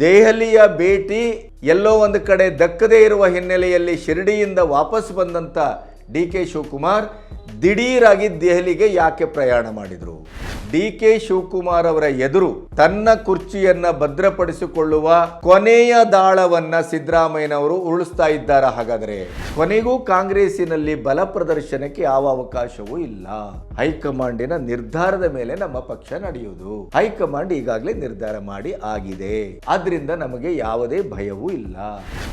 ದೆಹಲಿಯ ಭೇಟಿ ಎಲ್ಲೋ ಒಂದು ಕಡೆ ದಕ್ಕದೇ ಇರುವ ಹಿನ್ನೆಲೆಯಲ್ಲಿ ಶಿರಡಿಯಿಂದ ವಾಪಸ್ ಬಂದಂಥ ಡಿ ಕೆ ಶಿವಕುಮಾರ್ ದಿಢೀರಾಗಿ ದೆಹಲಿಗೆ ಯಾಕೆ ಪ್ರಯಾಣ ಮಾಡಿದರು? ಡಿ ಕೆ ಶಿವಕುಮಾರ್ ಅವರ ಎದುರು ತನ್ನ ಕುರ್ಚಿಯನ್ನ ಭದ್ರಪಡಿಸಿಕೊಳ್ಳುವ ಕೊನೆಯ ದಾಳವನ್ನ ಸಿದ್ದರಾಮಯ್ಯನವರು ಉರುಳಿಸ್ತಾ ಇದ್ದಾರ ಹಾಗಾದ್ರೆ? ಕೊನೆಗೂ ಕಾಂಗ್ರೆಸ್ಸಿನಲ್ಲಿ ಬಲ ಪ್ರದರ್ಶನಕ್ಕೆ ಯಾವ ಅವಕಾಶವೂ ಇಲ್ಲ. ಹೈಕಮಾಂಡಿನ ನಿರ್ಧಾರದ ಮೇಲೆ ನಮ್ಮ ಪಕ್ಷ ನಡೆಯುವುದು ಹೈಕಮಾಂಡ್ ಈಗಾಗಲೇ ನಿರ್ಧಾರ ಮಾಡಿ ಆಗಿದೆ. ಆದ್ರಿಂದ ನಮಗೆ ಯಾವುದೇ ಭಯವೂ ಇಲ್ಲ.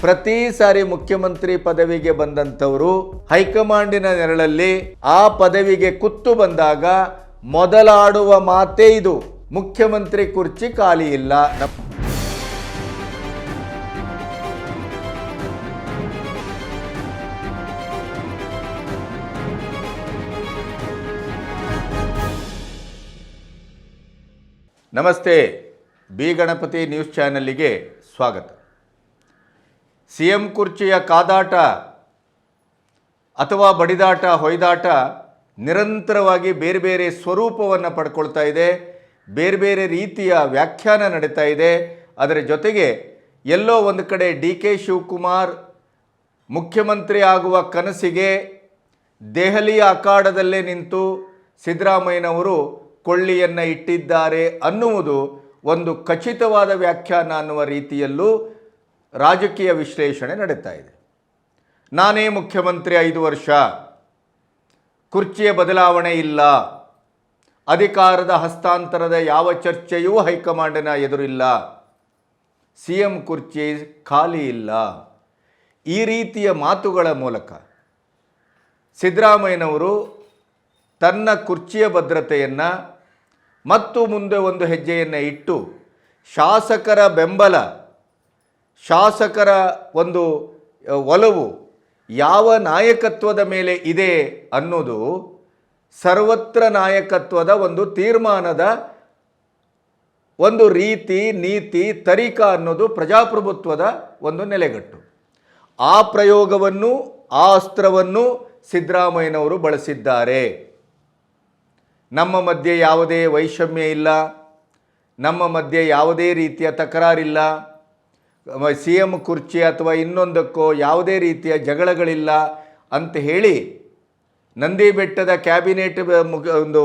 ಪ್ರತಿ ಸಾರಿ ಮುಖ್ಯಮಂತ್ರಿ ಪದವಿಗೆ ಬಂದಂತವರು ಹೈಕಮಾಂಡಿನ ನೆರಳಲ್ಲಿ ಆ ಪದವಿಗೆ ಕುತ್ತು ಬಂದಾಗ ಮೊದಲಾಡುವ ಮಾತೇ ಇದು. ಮುಖ್ಯಮಂತ್ರಿ ಕುರ್ಚಿ ಖಾಲಿ ಇಲ್ಲ. ನಮಸ್ತೆ. ಬಿ ಗಣಪತಿ ನ್ಯೂಸ್ ಚಾನಲ್ಲಿಗೆ ಸ್ವಾಗತ. ಸಿ ಎಂ ಕುರ್ಚಿಯ ಕಾದಾಟ ಅಥವಾ ಬಡಿದಾಟ, ಹೊಯ್ದಾಟ ನಿರಂತರವಾಗಿ ಬೇರೆ ಬೇರೆ ಸ್ವರೂಪವನ್ನು ಪಡ್ಕೊಳ್ತಾ ಇದೆ, ಬೇರೆ ಬೇರೆ ರೀತಿಯ ವ್ಯಾಖ್ಯಾನ ನಡೀತಾ ಇದೆ. ಅದರ ಜೊತೆಗೆ ಎಲ್ಲೋ ಒಂದು ಕಡೆ ಡಿ ಕೆ ಶಿವಕುಮಾರ್ ಮುಖ್ಯಮಂತ್ರಿ ಆಗುವ ಕನಸಿಗೆ ದೆಹಲಿಯ ಅಖಾಡದಲ್ಲೇ ನಿಂತು ಸಿದ್ದರಾಮಯ್ಯನವರು ಕೊಳ್ಳಿಯನ್ನು ಇಟ್ಟಿದ್ದಾರೆ ಅನ್ನುವುದು ಒಂದು ಖಚಿತವಾದ ವ್ಯಾಖ್ಯಾನ ಅನ್ನುವ ರೀತಿಯಲ್ಲೂ ರಾಜಕೀಯ ವಿಶ್ಲೇಷಣೆ ನಡೀತಾ ಇದೆ. ನಾನೇ ಮುಖ್ಯಮಂತ್ರಿ ಐದು ವರ್ಷ. ಕುರ್ಚಿಯ ಬದಲಾವಣೆ ಇಲ್ಲ. ಅಧಿಕಾರದ ಹಸ್ತಾಂತರದ ಯಾವ ಚರ್ಚೆಯೂ ಹೈಕಮಾಂಡಿನ ಎದುರಿಲ್ಲ. ಸಿ ಎಂ ಕುರ್ಚಿ ಖಾಲಿ ಇಲ್ಲ. ಈ ರೀತಿಯ ಮಾತುಗಳ ಮೂಲಕ ಸಿದ್ದರಾಮಯ್ಯನವರು ತನ್ನ ಕುರ್ಚಿಯ ಭದ್ರತೆಯನ್ನು ಮತ್ತು ಮುಂದೆ ಒಂದು ಹೆಜ್ಜೆಯನ್ನು ಇಟ್ಟು ಶಾಸಕರ ಬೆಂಬಲ, ಶಾಸಕರ ಒಂದು ಒಲವು ಯಾವ ನಾಯಕತ್ವದ ಮೇಲೆ ಇದೆ ಅನ್ನೋದು ಸರ್ವತ್ರ ನಾಯಕತ್ವದ ಒಂದು ತೀರ್ಮಾನದ ಒಂದು ರೀತಿ, ನೀತಿ, ತರೀಕ ಅನ್ನೋದು ಪ್ರಜಾಪ್ರಭುತ್ವದ ಒಂದು ನೆಲೆಗಟ್ಟು. ಆ ಪ್ರಯೋಗವನ್ನು, ಆ ಅಸ್ತ್ರವನ್ನು ಸಿದ್ದರಾಮಯ್ಯನವರು ಬಳಸಿದ್ದಾರೆ. ನಮ್ಮ ಮಧ್ಯೆ ಯಾವುದೇ ವೈಷಮ್ಯ ಇಲ್ಲ. ನಮ್ಮ ಮಧ್ಯೆ ಯಾವುದೇ ರೀತಿಯ ತಕರಾರಿಲ್ಲ. ಸಿ ಎಂ ಕುರ್ಚಿ ಅಥವಾ ಇನ್ನೊಂದಕ್ಕೋ ಯಾವುದೇ ರೀತಿಯ ಜಗಳಗಳಿಲ್ಲ ಅಂತ ಹೇಳಿ ನಂದಿ ಬೆಟ್ಟದ ಕ್ಯಾಬಿನೆಟ್ ಒಂದು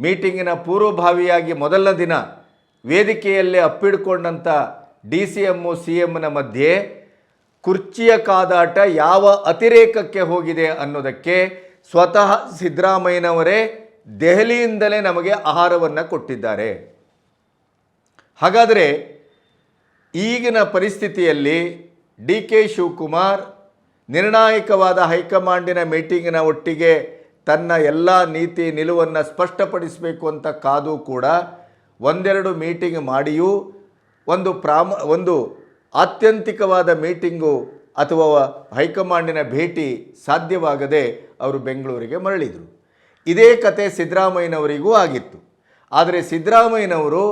ಮೀಟಿಂಗಿನ ಪೂರ್ವಭಾವಿಯಾಗಿ ಮೊದಲ ದಿನ ವೇದಿಕೆಯಲ್ಲೇ ಅಪ್ಪಿಡ್ಕೊಂಡಂಥ ಡಿ ಸಿ ಎಮ್ಮು ಸಿ ಎಮ್ನ ಮಧ್ಯೆ ಕುರ್ಚಿಯ ಕಾದಾಟ ಯಾವ ಅತಿರೇಕಕ್ಕೆ ಹೋಗಿದೆ ಅನ್ನೋದಕ್ಕೆ ಸ್ವತಃ ಸಿದ್ದರಾಮಯ್ಯನವರೇ ದೆಹಲಿಯಿಂದಲೇ ನಮಗೆ ಆಹಾರವನ್ನು ಕೊಟ್ಟಿದ್ದಾರೆ. ಹಾಗಾದರೆ ಈಗಿನ ಪರಿಸ್ಥಿತಿಯಲ್ಲಿ ಡಿ ಕೆ ಶಿವಕುಮಾರ್ ನಿರ್ಣಾಯಕವಾದ ಹೈಕಮಾಂಡಿನ ಮೀಟಿಂಗಿನ ಒಟ್ಟಿಗೆ ತನ್ನ ಎಲ್ಲ ನೀತಿ ನಿಲುವನ್ನು ಸ್ಪಷ್ಟಪಡಿಸಬೇಕು ಅಂತ ಕಾದು ಕೂಡ ಒಂದೆರಡು ಮೀಟಿಂಗ್ ಮಾಡಿಯೂ, ಒಂದು ಪ್ರಾಮ, ಒಂದು ಆತ್ಯಂತಿಕವಾದ ಮೀಟಿಂಗು ಅಥವಾ ಹೈಕಮಾಂಡಿನ ಭೇಟಿ ಸಾಧ್ಯವಾಗದೆ ಅವರು ಬೆಂಗಳೂರಿಗೆ ಮರಳಿದರು. ಇದೇ ಕತೆ ಸಿದ್ದರಾಮಯ್ಯನವರಿಗೂ ಆಗಿತ್ತು. ಆದರೆ ಸಿದ್ದರಾಮಯ್ಯನವರು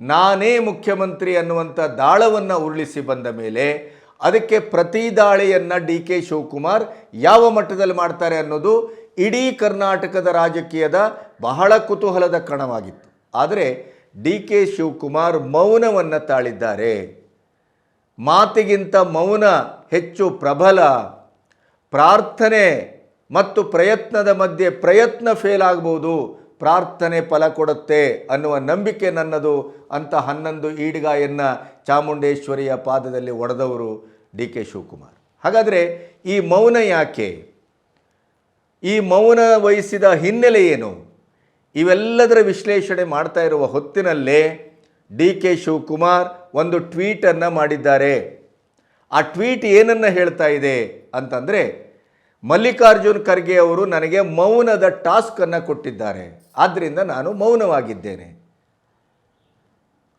ನಾನೇ ಮುಖ್ಯಮಂತ್ರಿ ಅನ್ನುವಂಥ ದಾಳವನ್ನು ಉರುಳಿಸಿ ಬಂದ ಮೇಲೆ ಅದಕ್ಕೆ ಪ್ರತಿ ದಾಳಿಯನ್ನು ಡಿ ಕೆ ಶಿವಕುಮಾರ್ ಯಾವ ಮಟ್ಟದಲ್ಲಿ ಮಾಡ್ತಾರೆ ಅನ್ನೋದು ಇಡೀ ಕರ್ನಾಟಕದ ರಾಜಕೀಯದ ಬಹಳ ಕುತೂಹಲದ ಕಣವಾಗಿತ್ತು. ಆದರೆ ಡಿ ಕೆ ಶಿವಕುಮಾರ್ ಮೌನವನ್ನು ತಾಳಿದ್ದಾರೆ. ಮಾತಿಗಿಂತ ಮೌನ ಹೆಚ್ಚು ಪ್ರಬಲ, ಪ್ರಾರ್ಥನೆ ಮತ್ತು ಪ್ರಯತ್ನದ ಮಧ್ಯೆ ಪ್ರಯತ್ನ ಫೇಲ್ ಆಗ್ಬೋದು ಪ್ರಾರ್ಥನೆ ಫಲ ಕೊಡುತ್ತೆ ಅನ್ನುವ ನಂಬಿಕೆ ನನ್ನದು. ಅಂತ ಹನ್ನೊಂದು ಈಡ್ಗಾಯನ್ನು ಚಾಮುಂಡೇಶ್ವರಿಯ ಪಾದದಲ್ಲಿ ಒಡೆದವರು ಡಿ ಕೆ ಶಿವಕುಮಾರ್. ಹಾಗಾದರೆ ಈ ಮೌನ ಯಾಕೆ? ಈ ಮೌನ ವಹಿಸಿದ ಹಿನ್ನೆಲೆ ಏನು? ಇವೆಲ್ಲದರ ವಿಶ್ಲೇಷಣೆ ಮಾಡ್ತಾ ಇರುವ ಹೊತ್ತಿನಲ್ಲೇ ಡಿ ಕೆ ಶಿವಕುಮಾರ್ ಒಂದು ಟ್ವೀಟನ್ನು ಮಾಡಿದ್ದಾರೆ. ಆ ಟ್ವೀಟ್ ಏನನ್ನು ಹೇಳ್ತಾ ಇದೆ ಅಂತಂದರೆ ಮಲ್ಲಿಕಾರ್ಜುನ್ ಖರ್ಗೆ ಅವರು ನನಗೆ ಮೌನದ ಟಾಸ್ಕನ್ನು ಕೊಟ್ಟಿದ್ದಾರೆ. ಆದ್ದರಿಂದ ನಾನು ಮೌನವಾಗಿದ್ದೇನೆ.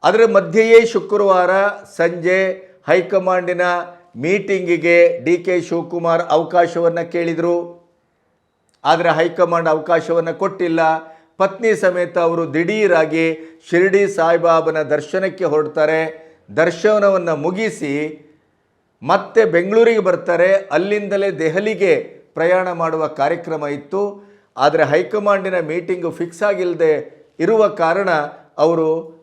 ಅದರ ಮಧ್ಯೆಯೇ ಶುಕ್ರವಾರ ಸಂಜೆ ಹೈಕಮಾಂಡಿನ ಮೀಟಿಂಗಿಗೆ ಡಿ ಕೆ ಶಿವಕುಮಾರ್ ಅವಕಾಶವನ್ನು ಕೇಳಿದರು. ಆದರೆ ಹೈಕಮಾಂಡ್ ಅವಕಾಶವನ್ನು ಕೊಟ್ಟಿಲ್ಲ. ಪತ್ನಿ ಸಮೇತ ಅವರು ದಿಢೀರಾಗಿ ಶಿರ್ಡಿ ಸಾಯಿಬಾಬನ ದರ್ಶನಕ್ಕೆ ಹೊರಡ್ತಾರೆ. ದರ್ಶನವನ್ನು ಮುಗಿಸಿ ಮತ್ತೆ ಬೆಂಗಳೂರಿಗೆ ಬರ್ತಾರೆ. ಅಲ್ಲಿಂದಲೇ ದೆಹಲಿಗೆ ಪ್ರಯಾಣ ಮಾಡುವ ಕಾರ್ಯಕ್ರಮ ಇತ್ತು. ಆದರೆ ಹೈಕಮಾಂಡಿನ ಮೀಟಿಂಗು ಫಿಕ್ಸ್ ಆಗಿಲ್ಲದೆ ಇರುವ ಕಾರಣ ಅವರು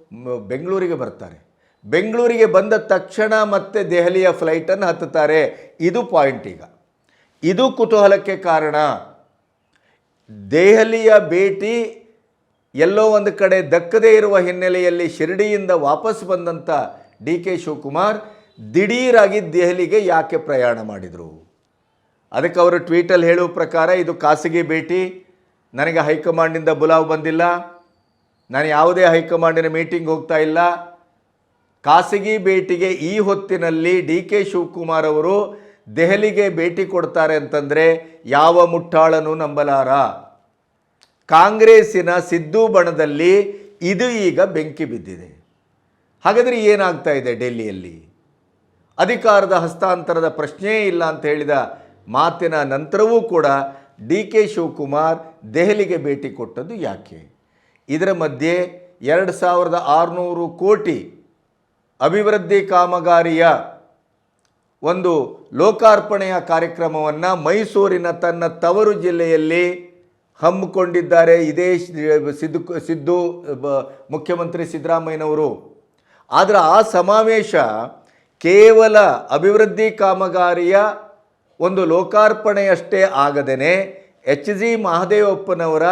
ಬೆಂಗಳೂರಿಗೆ ಬರ್ತಾರೆ. ಬೆಂಗಳೂರಿಗೆ ಬಂದ ತಕ್ಷಣ ಮತ್ತೆ ದೆಹಲಿಯ ಫ್ಲೈಟನ್ನು ಹತ್ತುತ್ತಾರೆ. ಇದು ಪಾಯಿಂಟ್ ಈಗ. ಇದು ಕುತೂಹಲಕ್ಕೆ ಕಾರಣ. ದೆಹಲಿಯ ಭೇಟಿ ಎಲ್ಲೋ ಒಂದು ಕಡೆ ದಕ್ಕದೇ ಇರುವ ಹಿನ್ನೆಲೆಯಲ್ಲಿ ಶಿರಡಿಯಿಂದ ವಾಪಸ್ ಬಂದಂಥ ಡಿ ಕೆ ಶಿವಕುಮಾರ್ ದಿಢೀರಾಗಿ ದೆಹಲಿಗೆ ಯಾಕೆ ಪ್ರಯಾಣ ಮಾಡಿದರು? ಅದಕ್ಕೆ ಅವರು ಟ್ವೀಟಲ್ಲಿ ಹೇಳುವ ಪ್ರಕಾರ ಇದು ಖಾಸಗಿ ಭೇಟಿ. ನನಗೆ ಹೈಕಮಾಂಡಿಂದ ಬುಲಾವ್ ಬಂದಿಲ್ಲ. ನಾನು ಯಾವುದೇ ಹೈಕಮಾಂಡಿನ ಮೀಟಿಂಗ್ ಹೋಗ್ತಾ ಇಲ್ಲ. ಖಾಸಗಿ ಭೇಟಿಗೆ ಈ ಹೊತ್ತಿನಲ್ಲಿ ಡಿ ಕೆ ಶಿವಕುಮಾರ್ ಅವರು ದೆಹಲಿಗೆ ಭೇಟಿ ಕೊಡ್ತಾರೆ ಅಂತಂದರೆ ಯಾವ ಮುಟ್ಟಾಳನೂ ನಂಬಲಾರ. ಕಾಂಗ್ರೆಸ್ಸಿನ ಸಿದ್ದು ಬಣದಲ್ಲಿ ಇದು ಈಗ ಬೆಂಕಿ ಬಿದ್ದಿದೆ. ಹಾಗಾದರೆ ಏನಾಗ್ತಾ ಇದೆ ಡೆಲ್ಲಿಯಲ್ಲಿ? ಅಧಿಕಾರದ ಹಸ್ತಾಂತರದ ಪ್ರಶ್ನೆಯೇ ಇಲ್ಲ ಅಂತ ಹೇಳಿದ ಮಾತಿನ ನಂತರವೂ ಕೂಡ ಡಿ ಕೆ ಶಿವಕುಮಾರ್ ದೆಹಲಿಗೆ ಭೇಟಿ ಕೊಟ್ಟದ್ದು ಯಾಕೆ? ಇದರ ಮಧ್ಯೆ ಎರಡು ಸಾವಿರದ ಆರುನೂರು ಕೋಟಿ ಅಭಿವೃದ್ಧಿ ಕಾಮಗಾರಿಯ ಒಂದು ಲೋಕಾರ್ಪಣೆಯ ಕಾರ್ಯಕ್ರಮವನ್ನು ಮೈಸೂರಿನ ತನ್ನ ತವರು ಜಿಲ್ಲೆಯಲ್ಲಿ ಹಮ್ಮಿಕೊಂಡಿದ್ದಾರೆ. ಇದೇ ಸಿದ್ದು ಸಿದ್ದು ಮುಖ್ಯಮಂತ್ರಿ ಸಿದ್ದರಾಮಯ್ಯನವರು. ಆದರೆ ಆ ಸಮಾವೇಶ ಕೇವಲ ಅಭಿವೃದ್ಧಿ ಕಾಮಗಾರಿಯ ಒಂದು ಲೋಕಾರ್ಪಣೆಯಷ್ಟೇ ಆಗದೇನೆ ಎಚ್ ಜಿ ಮಹದೇವಪ್ಪನವರ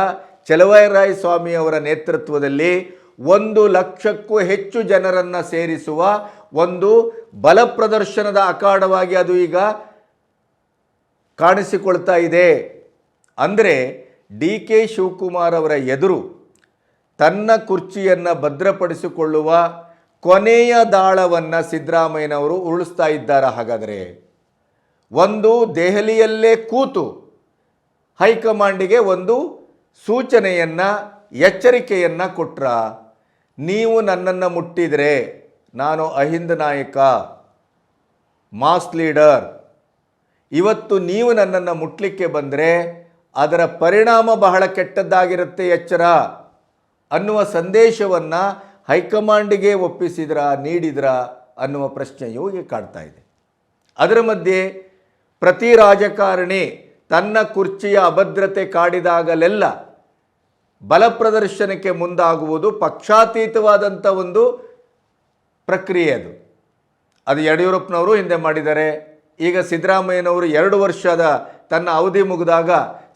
ಚಲವರಾಯ ಸ್ವಾಮಿಯವರ ನೇತೃತ್ವದಲ್ಲಿ ಒಂದು ಲಕ್ಷಕ್ಕೂ ಹೆಚ್ಚು ಜನರನ್ನು ಸೇರಿಸುವ ಒಂದು ಬಲ ಪ್ರದರ್ಶನದ ಅಖಾಡವಾಗಿ ಅದು ಈಗ ಕಾಣಿಸಿಕೊಳ್ತಾ ಇದೆ. ಅಂದರೆ ಡಿ ಕೆ ಶಿವಕುಮಾರ್ ಅವರ ಎದುರು ತನ್ನ ಕುರ್ಚಿಯನ್ನು ಭದ್ರಪಡಿಸಿಕೊಳ್ಳುವ ಕೊನೆಯ ದಾಳವನ್ನು ಸಿದ್ದರಾಮಯ್ಯನವರು ಉರುಳಿಸ್ತಾ ಇದ್ದಾರೆ ಹಾಗಾದರೆ? ಒಂದು ದೆಹಲಿಯಲ್ಲೇ ಕೂತು ಹೈಕಮಾಂಡಿಗೆ ಒಂದು ಸೂಚನೆಯನ್ನು, ಎಚ್ಚರಿಕೆಯನ್ನು ಕೊಟ್ರ, ನೀವು ನನ್ನನ್ನು ಮುಟ್ಟಿದರೆ ನಾನು ಅಹಿಂದ ನಾಯಕ, ಮಾಸ್ ಲೀಡರ್. ಇವತ್ತು ನೀವು ನನ್ನನ್ನು ಮುಟ್ಲಿಕ್ಕೆ ಬಂದರೆ ಅದರ ಪರಿಣಾಮ ಬಹಳ ಕೆಟ್ಟದ್ದಾಗಿರುತ್ತೆ, ಎಚ್ಚರ. ಅನ್ನುವ ಸಂದೇಶವನ್ನು ಹೈಕಮಾಂಡಿಗೆ ಒಪ್ಪಿಸಿದ್ರ, ನೀಡಿದ್ರ ಅನ್ನುವ ಪ್ರಶ್ನೆಯು ಈಗ ಕಾಡ್ತಾ ಇದೆ. ಅದರ ಮಧ್ಯೆ ಪ್ರತಿ ರಾಜಕಾರಣಿ ತನ್ನ ಕುರ್ಚಿಯ ಅಭದ್ರತೆ ಕಾಡಿದಾಗಲೆಲ್ಲ ಬಲ ಪ್ರದರ್ಶನಕ್ಕೆ ಮುಂದಾಗುವುದು ಪಕ್ಷಾತೀತವಾದಂಥ ಒಂದು ಪ್ರಕ್ರಿಯೆ ಅದು. ಅದು ಯಡಿಯೂರಪ್ಪನವರು ಹಿಂದೆ ಮಾಡಿದ್ದಾರೆ ಈಗ ಸಿದ್ದರಾಮಯ್ಯನವರು ಎರಡು ವರ್ಷದ ತನ್ನ ಅವಧಿ ಮುಗಿದಾಗ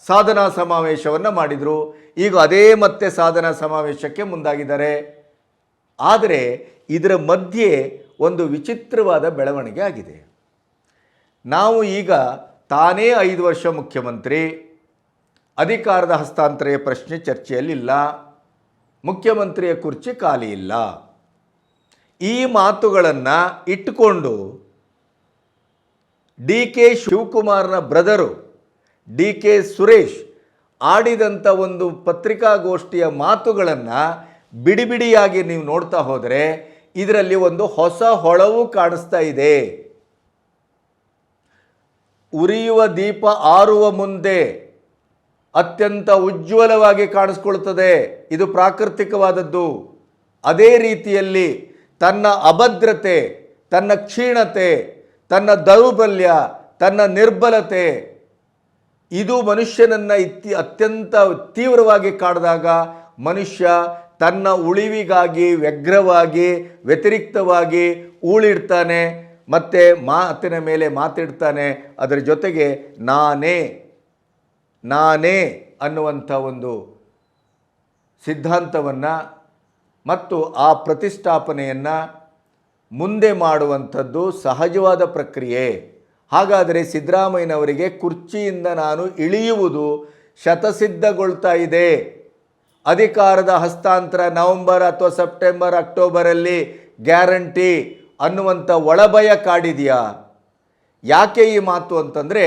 ಸಾಧನಾ ಸಮಾವೇಶವನ್ನು ಮಾಡಿದರು. ಈಗ ಅದೇ ಮತ್ತೆ ಸಾಧನಾ ಸಮಾವೇಶಕ್ಕೆ ಮುಂದಾಗಿದ್ದಾರೆ. ಆದರೆ ಇದರ ಮಧ್ಯೆ ಒಂದು ವಿಚಿತ್ರವಾದ ಬೆಳವಣಿಗೆ ಆಗಿದೆ. ನಾವು ಈಗ ತಾನೇ ಐದು ವರ್ಷ ಮುಖ್ಯಮಂತ್ರಿ. ಅಧಿಕಾರದ ಹಸ್ತಾಂತರೆಯ ಪ್ರಶ್ನೆ ಚರ್ಚೆಯಲ್ಲಿಲ್ಲ. ಮುಖ್ಯಮಂತ್ರಿಯ ಕುರ್ಚಿ ಖಾಲಿ ಇಲ್ಲ. ಈ ಮಾತುಗಳನ್ನು ಇಟ್ಟುಕೊಂಡು ಡಿ ಕೆ ಶಿವಕುಮಾರ್ನ ಬ್ರದರು, ಡಿ ಕೆ ಸುರೇಶ್ ಆಡಿದಂಥ ಒಂದು ಪತ್ರಿಕಾಗೋಷ್ಠಿಯ ಮಾತುಗಳನ್ನು ಬಿಡಿಬಿಡಿಯಾಗಿ ನೀವು ನೋಡ್ತಾ ಹೋದರೆ ಇದರಲ್ಲಿ ಒಂದು ಹೊಸ ಹೊಳವು ಕಾಣಿಸ್ತಾ ಇದೆ. ಉರಿಯುವ ದೀಪ ಆರುವ ಮುಂದೆ ಅತ್ಯಂತ ಉಜ್ವಲವಾಗಿ ಕಾಣಿಸ್ಕೊಳ್ತದೆ ಇದು ಪ್ರಾಕೃತಿಕವಾದದ್ದು. ಅದೇ ರೀತಿಯಲ್ಲಿ ತನ್ನ ಅಭದ್ರತೆ, ತನ್ನ ಕ್ಷೀಣತೆ, ತನ್ನ ದೌರ್ಬಲ್ಯ, ತನ್ನ ನಿರ್ಬಲತೆ, ಇದು ಮನುಷ್ಯನನ್ನು ಇತ್ತಿ ಅತ್ಯಂತ ತೀವ್ರವಾಗಿ ಕಾಡಿದಾಗ ಮನುಷ್ಯ ತನ್ನ ಉಳಿವಿಗಾಗಿ ವ್ಯಗ್ರವಾಗಿ, ವ್ಯತಿರಿಕ್ತವಾಗಿ ಊಳಿಡ್ತಾನೆ ಮತ್ತು ಮಾತಿನ ಮೇಲೆ ಮಾತಿಡ್ತಾನೆ, ಅದರ ಜೊತೆಗೆ ನಾನೇ ನಾನೇ ಅನ್ನುವಂಥ ಒಂದು ಸಿದ್ಧಾಂತವನ್ನು ಮತ್ತು ಆ ಪ್ರತಿಷ್ಠಾಪನೆಯನ್ನು ಮುಂದೆ ಮಾಡುವಂಥದ್ದು ಸಹಜವಾದ ಪ್ರಕ್ರಿಯೆ. ಹಾಗಾದರೆ ಸಿದ್ದರಾಮಯ್ಯನವರಿಗೆ ಕುರ್ಚಿಯಿಂದ ನಾನು ಇಳಿಯುವುದು ಶತಸಿದ್ಧಗೊಳ್ತಾ ಇದೆ. ಅಧಿಕಾರದ ಹಸ್ತಾಂತರ ನವೆಂಬರ್ ಅಥವಾ ಸೆಪ್ಟೆಂಬರ್ ಅಕ್ಟೋಬರಲ್ಲಿ ಗ್ಯಾರಂಟಿ. ಅನ್ನುವಂಥ ಒಳಭಯ ಕಾಡಿದೆಯಾ? ಯಾಕೆ ಈ ಮಾತು ಅಂತಂದರೆ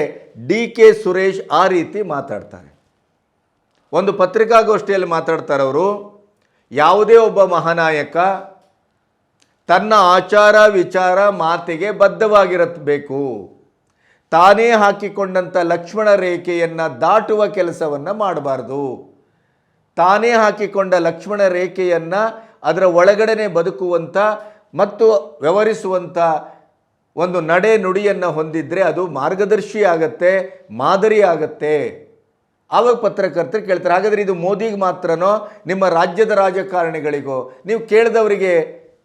ಡಿ ಕೆ ಸುರೇಶ್ ಆ ರೀತಿ ಮಾತಾಡ್ತಾರೆ. ಒಂದು ಪತ್ರಿಕಾಗೋಷ್ಠಿಯಲ್ಲಿ ಮಾತಾಡ್ತಾರೆ ಅವರು, ಯಾವುದೇ ಒಬ್ಬ ಮಹಾನಾಯಕ ತನ್ನ ಆಚಾರ ವಿಚಾರ ಮಾತಿಗೆ ಬದ್ಧವಾಗಿರಬೇಕು. ತಾನೇ ಹಾಕಿಕೊಂಡಂಥ ಲಕ್ಷ್ಮಣ ರೇಖೆಯನ್ನು ದಾಟುವ ಕೆಲಸವನ್ನು ಮಾಡಬಾರ್ದು. ತಾನೇ ಹಾಕಿಕೊಂಡ ಲಕ್ಷ್ಮಣ ರೇಖೆಯನ್ನು ಅದರ ಒಳಗಡೆನೆ ಬದುಕುವಂಥ ಮತ್ತು ವ್ಯವಹರಿಸುವಂಥ ಒಂದು ನಡೆ ನುಡಿಯನ್ನು ಹೊಂದಿದ್ರೆ ಅದು ಮಾರ್ಗದರ್ಶಿ ಆಗತ್ತೆ, ಮಾದರಿ ಆಗತ್ತೆ. ಆವಾಗ ಪತ್ರಕರ್ತರು ಕೇಳ್ತಾರೆ, ಹಾಗಾದರೆ ಇದು ಮೋದಿಗೆ ಮಾತ್ರನೋ, ನಿಮ್ಮ ರಾಜ್ಯದ ರಾಜಕಾರಣಿಗಳಿಗೋ? ನೀವು ಕೇಳಿದವರಿಗೆ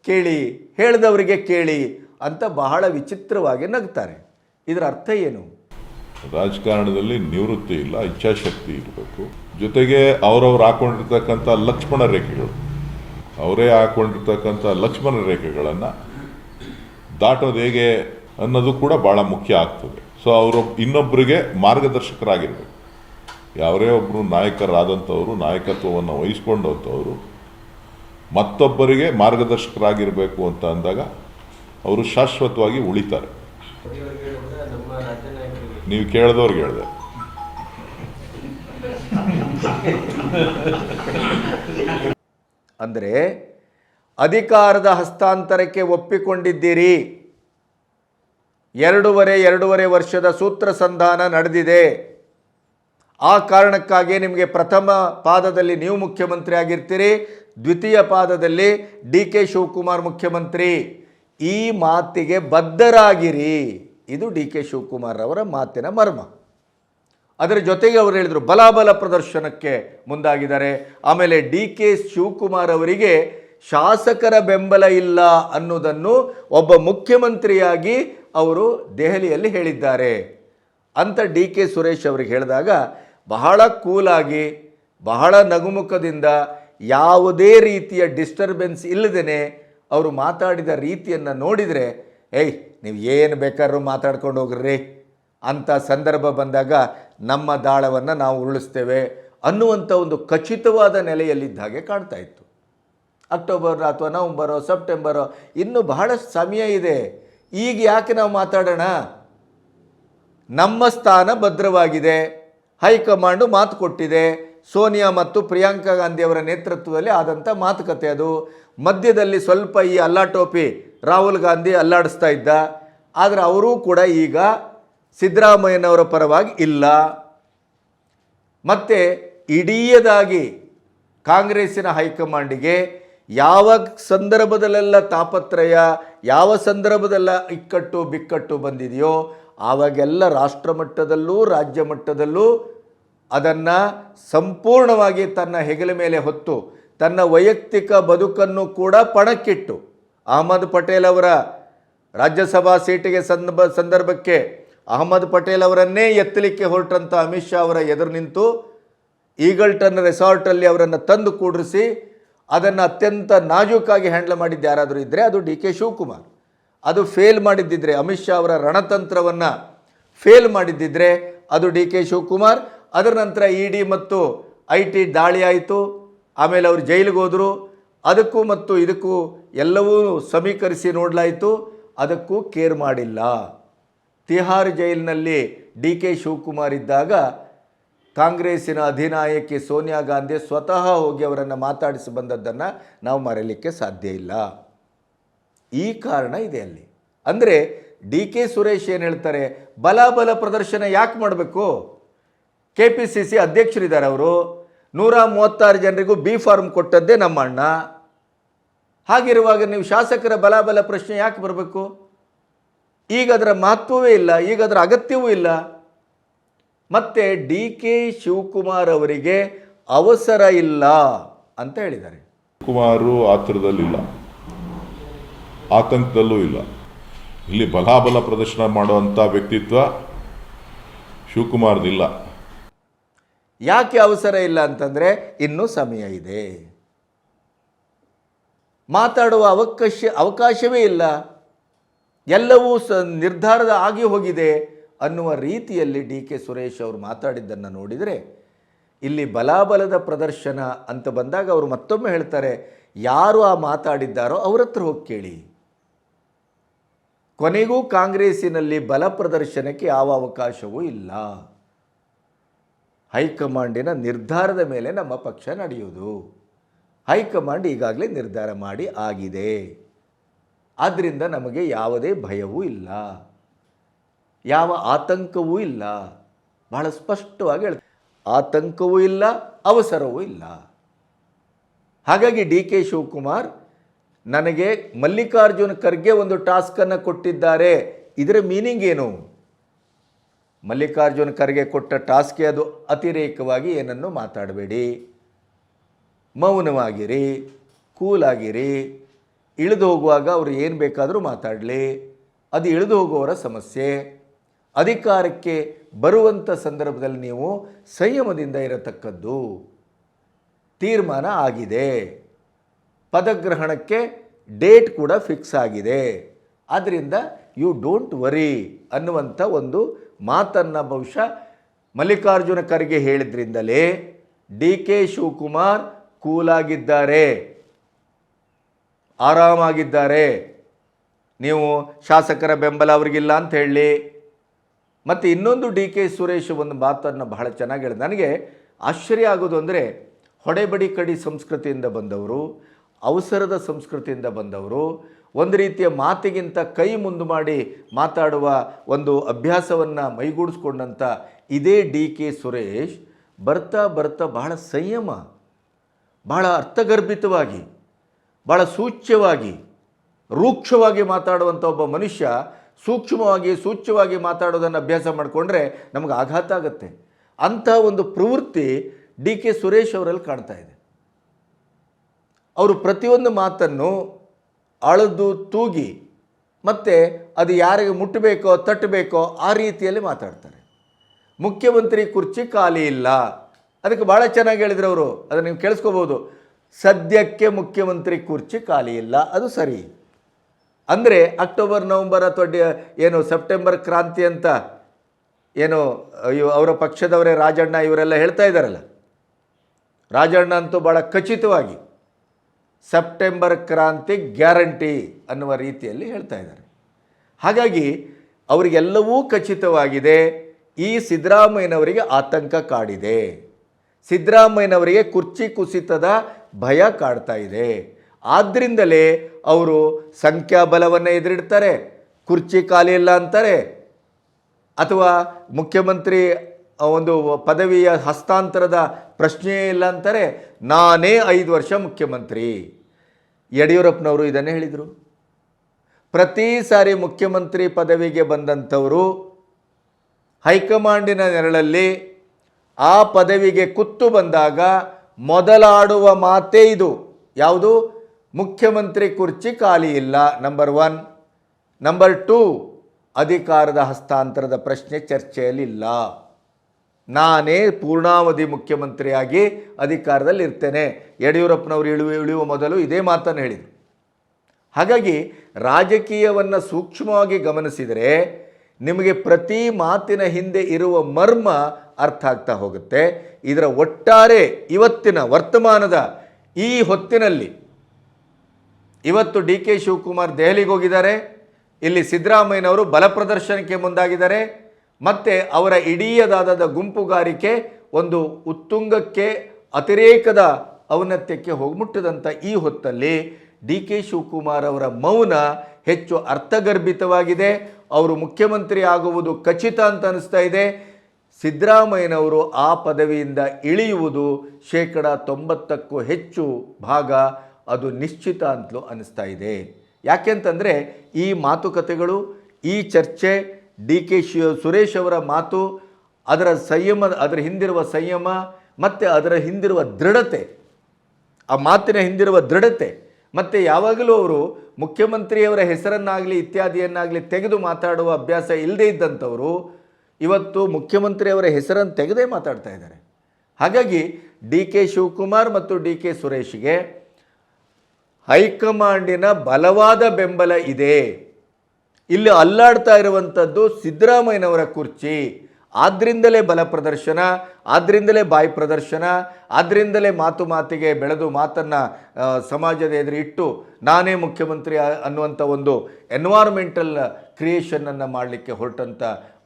ಕೇಳಿ, ಹೇಳಿದವರಿಗೆ ಕೇಳಿ ಅಂತ ಬಹಳ ವಿಚಿತ್ರವಾಗಿ ನಗ್ತಾರೆ. ಇದರ ಅರ್ಥ ಏನು? ರಾಜಕಾರಣದಲ್ಲಿ ನಿವೃತ್ತಿ ಇಲ್ಲ, ಇಚ್ಛಾಶಕ್ತಿ ಇರಬೇಕು. ಜೊತೆಗೆ ಅವರವ್ರು ಹಾಕೊಂಡಿರ್ತಕ್ಕಂಥ ಲಕ್ಷ್ಮಣ ರೇಖೆಗಳು. ಅವರೇ ಹಾಕೊಂಡಿರ್ತಕ್ಕಂಥ ಲಕ್ಷ್ಮಣ ರೇಖೆಗಳನ್ನು ದಾಟೋದು ಹೇಗೆ ಅನ್ನೋದು ಕೂಡ ಭಾಳ ಮುಖ್ಯ ಆಗ್ತದೆ. ಸೊ ಅವರು ಇನ್ನೊಬ್ಬರಿಗೆ ಮಾರ್ಗದರ್ಶಕರಾಗಿರ್ಬೇಕು. ಯಾರೇ ಒಬ್ಬರು ನಾಯಕರಾದಂಥವರು, ನಾಯಕತ್ವವನ್ನು ವಹಿಸ್ಕೊಂಡಂಥವರು, ಮತ್ತೊಬ್ಬರಿಗೆ ಮಾರ್ಗದರ್ಶಕರಾಗಿರಬೇಕು ಅಂತ ಅಂದಾಗ ಅವರು ಶಾಶ್ವತವಾಗಿ ಉಳಿತಾರೆ. ನೀವು ಕೇಳಿದವ್ರಿಗೆ ಹೇಳಿದೆ. ಅಂದರೆ ಅಧಿಕಾರದ ಹಸ್ತಾಂತರಕ್ಕೆ ಒಪ್ಪಿಕೊಂಡಿದ್ದೀರಿ. ಎರಡೂವರೆ ಎರಡೂವರೆ ವರ್ಷದ ಸೂತ್ರ ಸಂಧಾನ ನಡೆದಿದೆ. ಆ ಕಾರಣಕ್ಕಾಗಿ ನಿಮಗೆ ಪ್ರಥಮ ಪಾದದಲ್ಲಿ ನೀವು ಮುಖ್ಯಮಂತ್ರಿ ಆಗಿರ್ತೀರಿ, ದ್ವಿತೀಯ ಪಾದದಲ್ಲಿ ಡಿ ಕೆ ಶಿವಕುಮಾರ್ ಮುಖ್ಯಮಂತ್ರಿ. ಈ ಮಾತಿಗೆ ಬದ್ಧರಾಗಿರಿ. ಇದು ಡಿ ಕೆ ಶಿವಕುಮಾರ್ ಅವರ ಮಾತಿನ ಮರ್ಮ. ಅದರ ಜೊತೆಗೆ ಅವರು ಹೇಳಿದರು, ಬಲಾಬಲ ಪ್ರದರ್ಶನಕ್ಕೆ ಮುಂದಾಗಿದ್ದಾರೆ. ಆಮೇಲೆ ಡಿ ಕೆ ಶಿವಕುಮಾರ್ ಅವರಿಗೆ ಶಾಸಕರ ಬೆಂಬಲ ಇಲ್ಲ ಅನ್ನೋದನ್ನು ಒಬ್ಬ ಮುಖ್ಯಮಂತ್ರಿಯಾಗಿ ಅವರು ದೆಹಲಿಯಲ್ಲಿ ಹೇಳಿದ್ದಾರೆ. ಅಂತ ಡಿ ಕೆ ಸುರೇಶ್ ಅವರಿಗೆ ಹೇಳಿದಾಗ, ಬಹಳ ಕೂಲಾಗಿ ಬಹಳ ನಗುಮುಖದಿಂದ ಯಾವುದೇ ರೀತಿಯ ಡಿಸ್ಟರ್ಬೆನ್ಸ್ ಇಲ್ಲದೇ ಅವರು ಮಾತಾಡಿದ ರೀತಿಯನ್ನು ನೋಡಿದರೆ, ಏಯ್, ನೀವು ಏನು ಬೇಕಾದ್ರೂ ಮಾತಾಡ್ಕೊಂಡು ಹೋಗ್ರಿ ಅಂಥ ಸಂದರ್ಭ ಬಂದಾಗ ನಮ್ಮ ದಾಳವನ್ನು ನಾವು ಉರುಳಿಸ್ತೇವೆ ಅನ್ನುವಂಥ ಒಂದು ಖಚಿತವಾದ ನೆಲೆಯಲ್ಲಿದ್ದ ಹಾಗೆ ಕಾಣ್ತಾ ಇತ್ತು. ಅಕ್ಟೋಬರ್ ಅಥವಾ ನವಂಬರೋ, ಸೆಪ್ಟೆಂಬರೋ ಇನ್ನೂ ಬಹಳಷ್ಟು ಸಮಯ ಇದೆ. ಈಗ ಯಾಕೆ ನಾವು ಮಾತಾಡೋಣ? ನಮ್ಮ ಸ್ಥಾನ ಭದ್ರವಾಗಿದೆ. ಹೈಕಮಾಂಡು ಮಾತು ಕೊಟ್ಟಿದೆ. ಸೋನಿಯಾ ಮತ್ತು ಪ್ರಿಯಾಂಕಾ ಗಾಂಧಿಯವರ ನೇತೃತ್ವದಲ್ಲಿ ಆದಂಥ ಮಾತುಕತೆ ಅದು. ಮಧ್ಯದಲ್ಲಿ ಸ್ವಲ್ಪ ಈ ಅಲ್ಲಾಟೋಪಿ ರಾಹುಲ್ ಗಾಂಧಿ ಅಲ್ಲಾಡಿಸ್ತಾ ಇದ್ದ. ಆದರೆ ಅವರೂ ಕೂಡ ಈಗ ಸಿದ್ದರಾಮಯ್ಯನವರ ಪರವಾಗಿ ಇಲ್ಲ. ಮತ್ತು ಇಡೀಯದಾಗಿ ಕಾಂಗ್ರೆಸ್ಸಿನ ಹೈಕಮಾಂಡಿಗೆ ಯಾವ ಸಂದರ್ಭದಲ್ಲೆಲ್ಲ ತಾಪತ್ರಯ, ಯಾವ ಸಂದರ್ಭದಲ್ಲ ಇಕ್ಕಟ್ಟು ಬಿಕ್ಕಟ್ಟು ಬಂದಿದೆಯೋ, ಆವಾಗೆಲ್ಲ ರಾಷ್ಟ್ರ ಮಟ್ಟದಲ್ಲೂ, ರಾಜ್ಯ ಮಟ್ಟದಲ್ಲೂ ಅದನ್ನು ಸಂಪೂರ್ಣವಾಗಿ ತನ್ನ ಹೆಗಲ ಮೇಲೆ ಹೊತ್ತು, ತನ್ನ ವೈಯಕ್ತಿಕ ಬದುಕನ್ನು ಕೂಡ ಪಣಕ್ಕಿಟ್ಟು. ಅಹಮದ್ ಪಟೇಲ್ ಅವರ ರಾಜ್ಯಸಭಾ ಸೀಟಿಗೆ ಸಂದರ್ಭ, ಸಂದರ್ಭಕ್ಕೆ ಅಹಮದ್ ಪಟೇಲ್ ಅವರನ್ನೇ ಎತ್ತಲಿಕ್ಕೆ ಹೊರಟಂಥ ಅಮಿತ್ ಶಾ ಅವರ ಎದುರು ನಿಂತು ಈಗಲ್ಟನ್ ರೆಸಾರ್ಟಲ್ಲಿ ಅವರನ್ನು ತಂದು ಕೂಡಿಸಿ ಅದನ್ನು ಅತ್ಯಂತ ನಾಜೂಕಾಗಿ ಹ್ಯಾಂಡಲ್ ಮಾಡಿದ್ದು ಯಾರಾದರೂ ಇದ್ದರೆ ಅದು ಡಿ ಕೆ ಶಿವಕುಮಾರ್. ಅದು ಫೇಲ್ ಮಾಡಿದ್ದಿದ್ರೆ ಅಮಿತ್ ಶಾ ಅವರ ರಣತಂತ್ರವನ್ನು ಫೇಲ್ ಮಾಡಿದ್ದಿದ್ರೆ ಅದು ಡಿ ಕೆ ಶಿವಕುಮಾರ್. ಅದರ ನಂತರ ಇ ಡಿ ಮತ್ತು ಐ ಟಿ ದಾಳಿ ಆಯಿತು. ಆಮೇಲೆ ಅವರು ಜೈಲಿಗೆ ಹೋದರು. ಅದಕ್ಕೂ ಮತ್ತು ಇದಕ್ಕೂ ಎಲ್ಲವೂ ಸಮೀಕರಿಸಿ ನೋಡಲಾಯಿತು. ಅದಕ್ಕೂ ಕೇರ್ ಮಾಡಿಲ್ಲ. ತಿಹಾರ್ ಜೈಲಿನಲ್ಲಿ ಡಿ ಕೆ ಶಿವಕುಮಾರ್ ಇದ್ದಾಗ ಕಾಂಗ್ರೆಸ್ಸಿನ ಅಧಿನಾಯಕಿ ಸೋನಿಯಾ ಗಾಂಧಿ ಸ್ವತಃ ಹೋಗಿ ಅವರನ್ನು ಮಾತಾಡಿಸಿ ಬಂದದ್ದನ್ನು ನಾವು ಮರೆಯಲಿಕ್ಕೆ ಸಾಧ್ಯ ಇಲ್ಲ. ಈ ಕಾರಣ ಇದೆ ಅಲ್ಲಿ. ಅಂದರೆ ಡಿ ಕೆ ಸುರೇಶ್ ಏನು ಹೇಳ್ತಾರೆ? ಬಲಾಬಲ ಪ್ರದರ್ಶನ ಯಾಕೆ ಮಾಡಬೇಕು? ಕೆ ಪಿ ಸಿ ಸಿ ಅಧ್ಯಕ್ಷರಿದ್ದಾರೆ ಅವರು. ನೂರ ಮೂವತ್ತಾರು ಜನರಿಗೂ ಬಿ ಫಾರ್ಮ್ ಕೊಟ್ಟದ್ದೇ ನಮ್ಮ ಅಣ್ಣ. ಹಾಗಿರುವಾಗ ನೀವು ಶಾಸಕರ ಬಲಾಬಲ ಪ್ರಶ್ನೆ ಯಾಕೆ ಬರಬೇಕು? ಈಗ ಅದರ ಮಹತ್ವವೇ ಇಲ್ಲ ಈಗ ಅದರ ಅಗತ್ಯವೂ ಇಲ್ಲ. ಮತ್ತೆ ಡಿ ಕೆ ಶಿವಕುಮಾರ್ ಅವರಿಗೆ ಅವಸರ ಇಲ್ಲ ಅಂತ ಹೇಳಿದ್ದಾರೆ. ಕುಮಾರು ಆತುರದಲ್ಲಿಲ್ಲ ಆತಂಕದಲ್ಲೂ ಇಲ್ಲ. ಇಲ್ಲಿ ಬಲಾಬಲ ಪ್ರದರ್ಶನ ಮಾಡುವಂಥ ವ್ಯಕ್ತಿತ್ವ ಶಿವಕುಮಾರ್ದಿಲ್ಲ. ಯಾಕೆ ಅವಸರ ಇಲ್ಲ ಅಂತಂದರೆ ಇನ್ನೂ ಸಮಯ ಇದೆ. ಮಾತಾಡುವ ಅವಕಾಶ ಅವಕಾಶವೇ ಇಲ್ಲ. ಎಲ್ಲವೂ ಸ ನಿರ್ಧಾರದ ಆಗಿ ಹೋಗಿದೆ ಅನ್ನುವ ರೀತಿಯಲ್ಲಿ ಡಿ ಕೆ ಸುರೇಶ್ ಅವರು ಮಾತಾಡಿದ್ದನ್ನು ನೋಡಿದರೆ, ಇಲ್ಲಿ ಬಲಾಬಲದ ಪ್ರದರ್ಶನ ಅಂತ ಬಂದಾಗ ಅವರು ಮತ್ತೊಮ್ಮೆ ಹೇಳ್ತಾರೆ, ಯಾರು ಆ ಮಾತಾಡಿದ್ದಾರೋ ಅವ್ರ ಹತ್ರ ಹೋಗಿ ಕೇಳಿ. ಕೊನೆಗೂ ಕಾಂಗ್ರೆಸ್ಸಿನಲ್ಲಿ ಬಲ ಪ್ರದರ್ಶನಕ್ಕೆ ಯಾವ ಅವಕಾಶವೂ ಇಲ್ಲ. ಹೈಕಮಾಂಡಿನ ನಿರ್ಧಾರದ ಮೇಲೆ ನಮ್ಮ ಪಕ್ಷ ನಡೆಯುವುದು ಹೈಕಮಾಂಡ್ ಈಗಾಗಲೇ ನಿರ್ಧಾರ ಮಾಡಿ ಆಗಿದೆ. ಆದ್ದರಿಂದ ನಮಗೆ ಯಾವುದೇ ಭಯವೂ ಇಲ್ಲ. ಯಾವ ಆತಂಕವೂ ಇಲ್ಲ. ಬಹಳ ಸ್ಪಷ್ಟವಾಗಿ ಹೇಳ್ತಾರೆ ಆತಂಕವೂ ಇಲ್ಲ, ಅವಸರವೂ ಇಲ್ಲ. ಹಾಗಾಗಿ ಡಿ ಕೆ ಶಿವಕುಮಾರ್ ನನಗೆ ಮಲ್ಲಿಕಾರ್ಜುನ ಖರ್ಗೆ ಒಂದು ಟಾಸ್ಕನ್ನು ಕೊಟ್ಟಿದ್ದಾರೆ. ಇದರ ಮೀನಿಂಗ್ ಏನು? ಮಲ್ಲಿಕಾರ್ಜುನ ಖರ್ಗೆ ಕೊಟ್ಟ ಟಾಸ್ಕ್ಗೆ ಅದು ಅತಿರೇಕವಾಗಿ ಏನನ್ನು ಮಾತಾಡಬೇಡಿ. ಮೌನವಾಗಿರಿ, ಕೂಲಾಗಿರಿ ಇಳಿದು ಹೋಗುವಾಗ ಅವರು ಏನು ಬೇಕಾದರೂ ಮಾತಾಡಲಿ. ಅದು ಇಳಿದು ಹೋಗುವವರ ಸಮಸ್ಯೆ. ಅಧಿಕಾರಕ್ಕೆ ಬರುವಂಥ ಸಂದರ್ಭದಲ್ಲಿ ನೀವು ಸಂಯಮದಿಂದ ಇರತಕ್ಕದ್ದು. ತೀರ್ಮಾನ ಆಗಿದೆ. ಪದಗ್ರಹಣಕ್ಕೆ ಡೇಟ್ ಕೂಡ ಫಿಕ್ಸ್ ಆಗಿದೆ. ಆದ್ದರಿಂದ ಯು ಡೋಂಟ್ ವರಿ ಅನ್ನುವಂಥ ಒಂದು ಮಾತನ್ನು ಬಹುಶಃ ಮಲ್ಲಿಕಾರ್ಜುನ ಖರ್ಗೆ ಹೇಳಿದ್ರಿಂದಲೇ ಡಿ ಕೆ ಶಿವಕುಮಾರ್ ಕೂಲಾಗಿದ್ದಾರೆ. ಆರಾಮಾಗಿದ್ದಾರೆ. ನೀವು ಶಾಸಕರ ಬೆಂಬಲ ಅವರಿಗಿಲ್ಲ ಅಂತ ಹೇಳಿ. ಮತ್ತು ಇನ್ನೊಂದು ಡಿ ಕೆ ಸುರೇಶ್ ಒಂದು ಮಾತನ್ನು ಬಹಳ ಚೆನ್ನಾಗಿ ಹೇಳಿದ. ನನಗೆ ಆಶ್ಚರ್ಯ ಆಗೋದು ಅಂದರೆ ಹೊಡೆಬಡಿ ಕಡಿ ಸಂಸ್ಕೃತಿಯಿಂದ ಬಂದವರು, ಅವಸರದ ಸಂಸ್ಕೃತಿಯಿಂದ ಬಂದವರು, ಒಂದು ರೀತಿಯ ಮಾತಿಗಿಂತ ಕೈ ಮುಂದೆ ಮಾಡಿ ಮಾತಾಡುವ ಒಂದು ಅಭ್ಯಾಸವನ್ನು ಮೈಗೂಡಿಸ್ಕೊಂಡಂಥ ಇದೇ ಡಿ ಕೆ ಸುರೇಶ್ ಬರ್ತಾ ಬರ್ತಾ ಬಹಳ ಸಂಯಮ, ಬಹಳ ಅರ್ಥಗರ್ಭಿತವಾಗಿ ಭಾಳ ಸೂಚ್ಯವಾಗಿ, ರೂಕ್ಷವಾಗಿ ಮಾತಾಡುವಂಥ ಒಬ್ಬ ಮನುಷ್ಯ ಸೂಕ್ಷ್ಮವಾಗಿ, ಸೂಚ್ಯವಾಗಿ ಮಾತಾಡೋದನ್ನು ಅಭ್ಯಾಸ ಮಾಡಿಕೊಂಡ್ರೆ ನಮಗೆ ಆಘಾತ ಆಗುತ್ತೆ. ಅಂಥ ಒಂದು ಪ್ರವೃತ್ತಿ ಡಿ ಕೆ ಸುರೇಶ್ ಅವರಲ್ಲಿ ಕಾಣ್ತಾ ಇದೆ. ಅವರು ಪ್ರತಿಯೊಂದು ಮಾತನ್ನು ಅಳದು ತೂಗಿ, ಮತ್ತು ಅದು ಯಾರಿಗೆ ಮುಟ್ಟಬೇಕೋ, ತಟ್ಟಬೇಕೋ ಆ ರೀತಿಯಲ್ಲಿ ಮಾತಾಡ್ತಾರೆ. ಮುಖ್ಯಮಂತ್ರಿ ಕುರ್ಚಿ ಖಾಲಿ ಇಲ್ಲ. ಅದಕ್ಕೆ ಭಾಳ ಚೆನ್ನಾಗಿ ಹೇಳಿದ್ರು ಅವರು. ಅದನ್ನು ನೀವು ಕೇಳಿಸ್ಕೋಬೋದು. ಸದ್ಯಕ್ಕೆ ಮುಖ್ಯಮಂತ್ರಿ ಕುರ್ಚಿ ಖಾಲಿ ಇಲ್ಲ, ಅದು ಸರಿ. ಅಂದರೆ ಅಕ್ಟೋಬರ್, ನವಂಬರ್ ಅಥವಾ ಏನು ಸೆಪ್ಟೆಂಬರ್ ಕ್ರಾಂತಿ ಅಂತ ಏನು ಅವರ ಪಕ್ಷದವರೇ ರಾಜಣ್ಣ ಇವರೆಲ್ಲ ಹೇಳ್ತಾ ಇದ್ದಾರಲ್ಲ? ರಾಜಣ್ಣ ಅಂತೂ ಭಾಳ ಖಚಿತವಾಗಿ ಸೆಪ್ಟೆಂಬರ್ ಕ್ರಾಂತಿ ಗ್ಯಾರಂಟಿ ಅನ್ನುವ ರೀತಿಯಲ್ಲಿ ಹೇಳ್ತಾ ಇದ್ದಾರೆ. ಹಾಗಾಗಿ ಅವರಿಗೆಲ್ಲವೂ ಖಚಿತವಾಗಿದೆ, ಈ ಸಿದ್ದರಾಮಯ್ಯನವರಿಗೆ ಆತಂಕ ಕಾಡಿದೆ. ಸಿದ್ದರಾಮಯ್ಯನವರಿಗೆ ಕುರ್ಚಿ ಕುಸಿತದ ಭಯ ಕಾಡ್ತಾ ಇದೆ. ಆದ್ದರಿಂದಲೇ ಅವರು ಸಂಖ್ಯಾಬಲವನ್ನು ಎದುರಿಡ್ತಾರೆ, ಕುರ್ಚಿ ಖಾಲಿ ಇಲ್ಲ ಅಂತಾರೆ. ಅಥವಾ ಮುಖ್ಯಮಂತ್ರಿ ಒಂದು ಪದವಿಯ ಹಸ್ತಾಂತರದ ಪ್ರಶ್ನೆಯೇ ಇಲ್ಲ ಅಂತಾರೆ. ನಾನೇ ಐದು ವರ್ಷ ಮುಖ್ಯಮಂತ್ರಿ. ಯಡಿಯೂರಪ್ಪನವರು ಇದನ್ನೇ ಹೇಳಿದರು. ಪ್ರತಿ ಸಾರಿ ಮುಖ್ಯಮಂತ್ರಿ ಪದವಿಗೆ ಬಂದಂಥವರು ಹೈಕಮಾಂಡಿನ ನೆರಳಲ್ಲಿ ಆ ಪದವಿಗೆ ಕುತ್ತು ಬಂದಾಗ ಮೊದಲಾಡುವ ಮಾತೇ ಇದು. ಯಾವುದು? ಮುಖ್ಯಮಂತ್ರಿ ಕುರ್ಚಿ ಖಾಲಿ ಇಲ್ಲ. ನಂಬರ್ ಒನ್ ನಂಬರ್ ಟೂ ಅಧಿಕಾರದ ಹಸ್ತಾಂತರದ ಪ್ರಶ್ನೆ ಚರ್ಚೆಯಲ್ಲಿಲ್ಲ. ನಾನೇ ಪೂರ್ಣಾವಧಿ ಮುಖ್ಯಮಂತ್ರಿಯಾಗಿ ಅಧಿಕಾರದಲ್ಲಿ ಇರ್ತೇನೆ ಯಡಿಯೂರಪ್ಪನವರು ಇಳುವ ಇಳಿಯುವ ಮೊದಲು ಇದೇ ಮಾತನ್ನು ಹೇಳಿದರು. ಹಾಗಾಗಿ ರಾಜಕೀಯವನ್ನು ಸೂಕ್ಷ್ಮವಾಗಿ ಗಮನಿಸಿದರೆ ನಿಮಗೆ ಪ್ರತಿ ಮಾತಿನ ಹಿಂದೆ ಇರುವ ಮರ್ಮ ಅರ್ಥ ಆಗ್ತಾ ಹೋಗುತ್ತೆ. ಇದರ ಒಟ್ಟಾರೆ ಇವತ್ತಿನ ವರ್ತಮಾನದ ಈ ಹೊತ್ತಿನಲ್ಲಿ ಇವತ್ತು ಡಿ ಕೆ ಶಿವಕುಮಾರ್ ದೆಹಲಿಗೆ ಹೋಗಿದ್ದಾರೆ. ಇಲ್ಲಿ ಸಿದ್ದರಾಮಯ್ಯನವರು ಬಲ ಪ್ರದರ್ಶನಕ್ಕೆ ಮುಂದಾಗಿದ್ದಾರೆ. ಮತ್ತು ಅವರ ಇಡೀಯದಾದ ಗುಂಪುಗಾರಿಕೆ ಒಂದು ಉತ್ತುಂಗಕ್ಕೆ, ಅತಿರೇಕದ ಔನ್ನತ್ಯಕ್ಕೆ ಹೋಗಿಮುಟ್ಟದಂಥ ಈ ಹೊತ್ತಲ್ಲಿ ಡಿ ಕೆ ಶಿವಕುಮಾರ್ ಅವರ ಮೌನ ಹೆಚ್ಚು ಅರ್ಥಗರ್ಭಿತವಾಗಿದೆ. ಅವರು ಮುಖ್ಯಮಂತ್ರಿ ಆಗುವುದು ಖಚಿತ ಅಂತ ಅನಿಸ್ತಾ ಇದೆ. ಸಿದ್ದರಾಮಯ್ಯನವರು ಆ ಪದವಿಯಿಂದ ಇಳಿಯುವುದು ಶೇಕಡ ತೊಂಬತ್ತಕ್ಕೂ ಹೆಚ್ಚು ಭಾಗ ಅದು ನಿಶ್ಚಿತ ಅಂತಲೂ ಅನಿಸ್ತಾ ಇದೆ. ಯಾಕೆಂತಂದರೆ ಈ ಮಾತುಕತೆಗಳು, ಈ ಚರ್ಚೆ, ಡಿ ಕೆ ಶಿ ಸುರೇಶ್ ಅವರ ಮಾತು, ಅದರ ಸಂಯಮ, ಅದರ ಹಿಂದಿರುವ ಸಂಯಮ, ಮತ್ತು ಅದರ ಹಿಂದಿರುವ ದೃಢತೆ, ಆ ಮಾತಿನ ಹಿಂದಿರುವ ದೃಢತೆ ಮತ್ತು ಯಾವಾಗಲೂ ಅವರು ಮುಖ್ಯಮಂತ್ರಿಯವರ ಹೆಸರನ್ನಾಗಲಿ ಇತ್ಯಾದಿಯನ್ನಾಗಲಿ ತೆಗೆದು ಮಾತಾಡುವ ಅಭ್ಯಾಸ ಇಲ್ಲದೇ ಇದ್ದಂಥವರು ಇವತ್ತು ಮುಖ್ಯಮಂತ್ರಿಯವರ ಹೆಸರನ್ನು ತೆಗೆದೇ ಮಾತಾಡ್ತಾ ಇದ್ದಾರೆ. ಹಾಗಾಗಿ ಡಿ ಕೆ ಶಿವಕುಮಾರ್ ಮತ್ತು ಡಿ ಕೆ ಸುರೇಶ್ಗೆ ಹೈಕಮಾಂಡಿನ ಬಲವಾದ ಬೆಂಬಲ ಇದೆ. ಇಲ್ಲಿ ಅಲ್ಲಾಡ್ತಾ ಇರುವಂಥದ್ದು ಸಿದ್ದರಾಮಯ್ಯನವರ ಕುರ್ಚಿ. ಆದ್ದರಿಂದಲೇ ಬಲ ಪ್ರದರ್ಶನ ಆದ್ದರಿಂದಲೇ ಬಾಯಿ ಪ್ರದರ್ಶನ ಆದ್ದರಿಂದಲೇ ಮಾತು ಮಾತಿಗೆ ಬೆಳೆದು ಮಾತನ್ನು ಸಮಾಜದ ಎದುರು ಇಟ್ಟು ನಾನೇ ಮುಖ್ಯಮಂತ್ರಿ ಅನ್ನುವಂಥ ಒಂದು ಎನ್ವಾರ್ಮೆಂಟಲ್ ಕ್ರಿಯೇಷನನ್ನು ಮಾಡಲಿಕ್ಕೆ ಹೊರಟಂಥ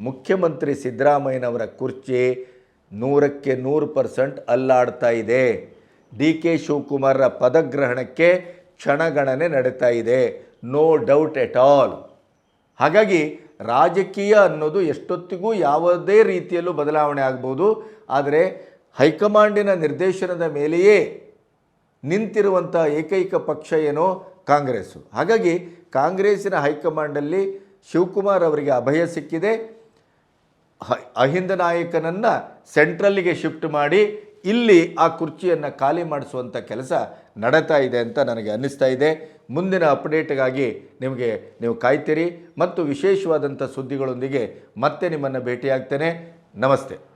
ಮುಖ್ಯಮಂತ್ರಿ ಸಿದ್ದರಾಮಯ್ಯನವರ ಕುರ್ಚಿ ನೂರಕ್ಕೆ ನೂರು ಪರ್ಸೆಂಟ್ ಅಲ್ಲಾಡ್ತಾ ಇದೆ. ಡಿ ಕೆ ಶಿವಕುಮಾರರ ಪದಗ್ರಹಣಕ್ಕೆ ಕ್ಷಣಗಣನೆ ನಡೀತಾ ಇದೆ. ನೋ ಡೌಟ್ ಎಟ್ ಆಲ್ ಹಾಗಾಗಿ ರಾಜಕೀಯ ಅನ್ನೋದು ಎಷ್ಟೊತ್ತಿಗೂ ಯಾವುದೇ ರೀತಿಯಲ್ಲೂ ಬದಲಾವಣೆ ಆಗ್ಬೋದು. ಆದರೆ ಹೈಕಮಾಂಡಿನ ನಿರ್ದೇಶನದ ಮೇಲೆಯೇ ನಿಂತಿರುವಂಥ ಏಕೈಕ ಪಕ್ಷ ಏನೋ ಕಾಂಗ್ರೆಸ್ಸು. ಹಾಗಾಗಿ ಕಾಂಗ್ರೆಸ್ಸಿನ ಹೈಕಮಾಂಡಲ್ಲಿ ಶಿವಕುಮಾರ್ ಅವರಿಗೆ ಅಭಯ ಸಿಕ್ಕಿದೆ. ಅಹಿಂದ ನಾಯಕನನ್ನು ಸೆಂಟ್ರಲ್ಲಿಗೆ ಶಿಫ್ಟ್ ಮಾಡಿ ಇಲ್ಲಿ ಆ ಕುರ್ಚಿಯನ್ನು ಖಾಲಿ ಮಾಡಿಸುವಂಥ ಕೆಲಸ ನಡೀತಾ ಇದೆ ಅಂತ ನನಗೆ ಅನ್ನಿಸ್ತಾ ಇದೆ. ಮುಂದಿನ ಅಪ್ಡೇಟ್ಗಾಗಿ ನಿಮಗೆ ನೀವು ಕಾಯ್ತೀರಿ ಮತ್ತು ವಿಶೇಷವಾದಂಥ ಸುದ್ದಿಗಳೊಂದಿಗೆ ಮತ್ತೆ ನಿಮ್ಮನ್ನು ಭೇಟಿಯಾಗ್ತೇನೆ. ನಮಸ್ತೆ.